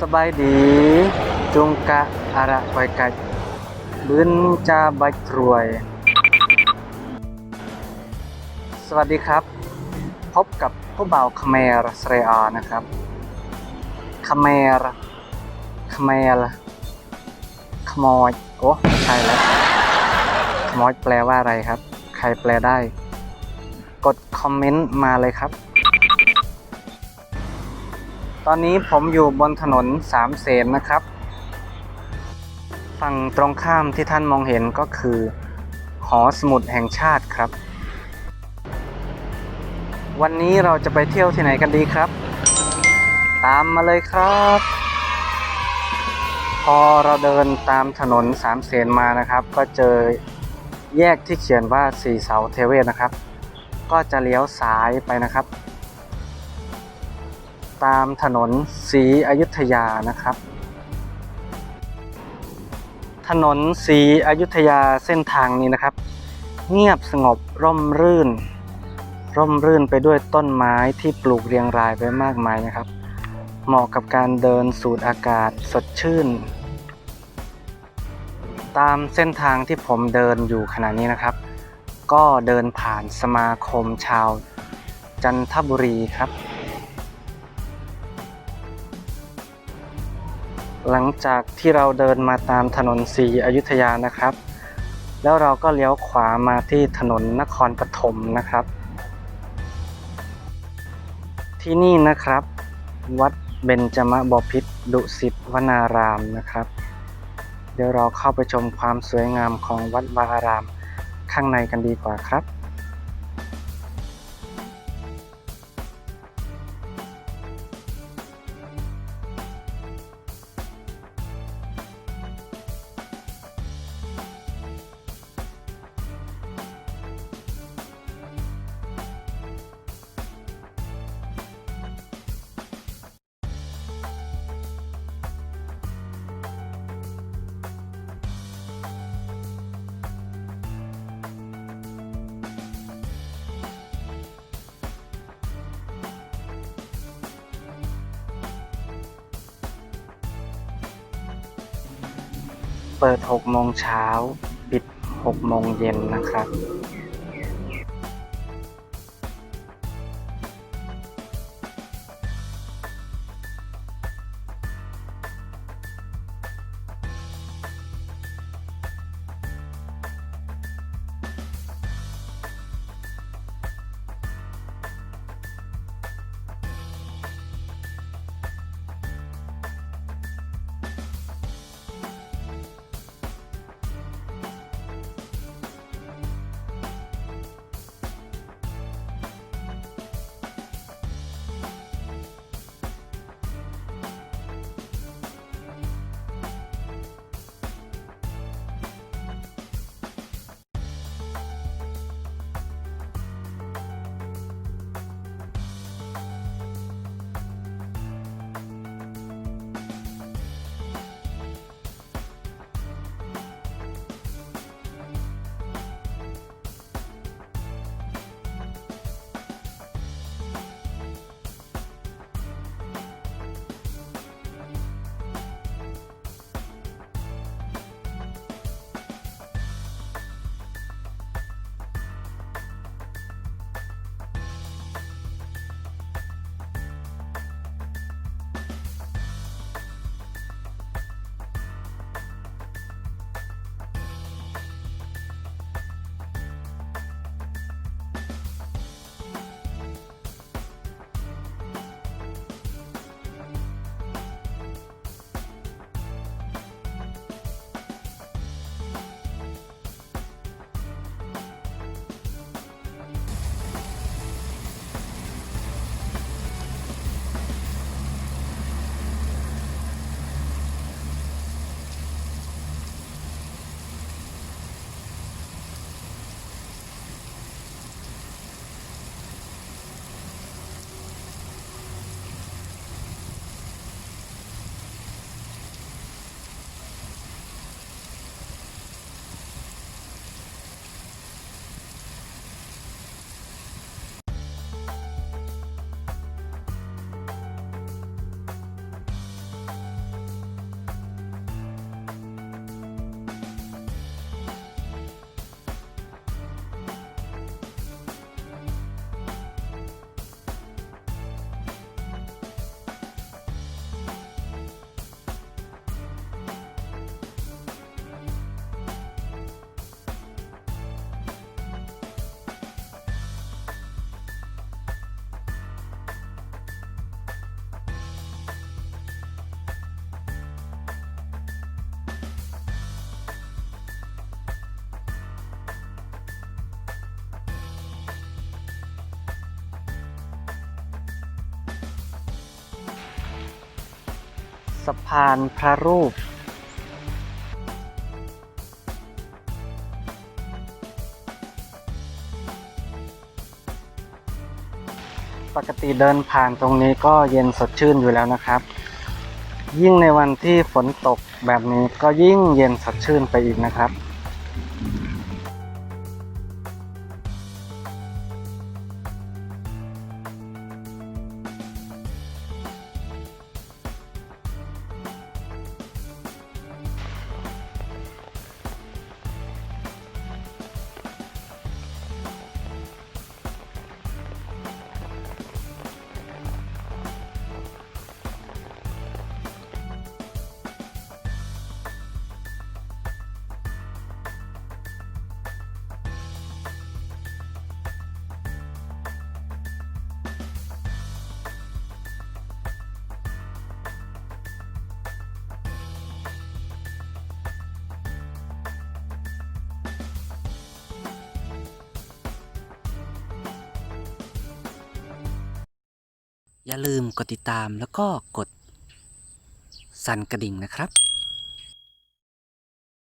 สบายดีจุงกะอาระไวกัดบืนจาบัจรวย สวัสดีครับ พบกับผู้บ่าวคเมรสเรอานะครับคเมรคเมรขโมยโอ้ใช่แล้วขโมยแปลว่าอะไรครับ ใครแปลได้ กดคอมเมนต์มาเลยครับ ตอนนี้ผมอยู่บนถนนสามเสนนะครับ ฝั่งตรงข้ามที่ท่านมองเห็นก็คือ หอสมุดแห่งชาติครับ วันนี้เราจะไปเที่ยวที่ไหนกันดีครับ ตามมาเลยครับ พอเราเดินตามถนนสามเสนมานะครับ ก็เจอแยกที่เขียนว่าสี่เสาเทเวศนะครับ ก็จะเลี้ยวซ้ายไปนะครับ ตามถนนศรีอยุธยานะครับ ถนนศรีอยุธยาเส้นทางนี้นะครับ เงียบสงบร่มรื่น ร่มรื่นไปด้วยต้นไม้ที่ปลูกเรียงรายไปมากมายนะครับ เหมาะกับการเดินสูดอากาศสดชื่น ตามเส้นทางที่ผมเดินอยู่ขณะนี้นะครับ ก็เดินผ่านสมาคมชาวจันทบุรีครับ หลังจากที่เราเดินมาตามถนนศรีอยุธยานะครับ แล้วเราก็เลี้ยวขวามาที่ถนนนครปฐมนะครับ ที่นี่นะครับ วัดเบญจมบพิตรดุสิตวนารามนะครับ เดี๋ยวเราเข้าไปชมความสวยงามของวัดวาอารามข้างในกันดีกว่าครับ เปิด6โมงเช้า ปิด6โมงเย็นนะครับ สะพานพระรูป ปกติเดินผ่านตรงนี้ก็เย็นสดชื่นอยู่แล้วนะครับ ยิ่งในวันที่ฝนตกแบบนี้ก็ยิ่งเย็นสดชื่นไปอีกนะครับ อย่าลืมกดติดตามแล้วก็กดสั่นกระดิ่งนะครับ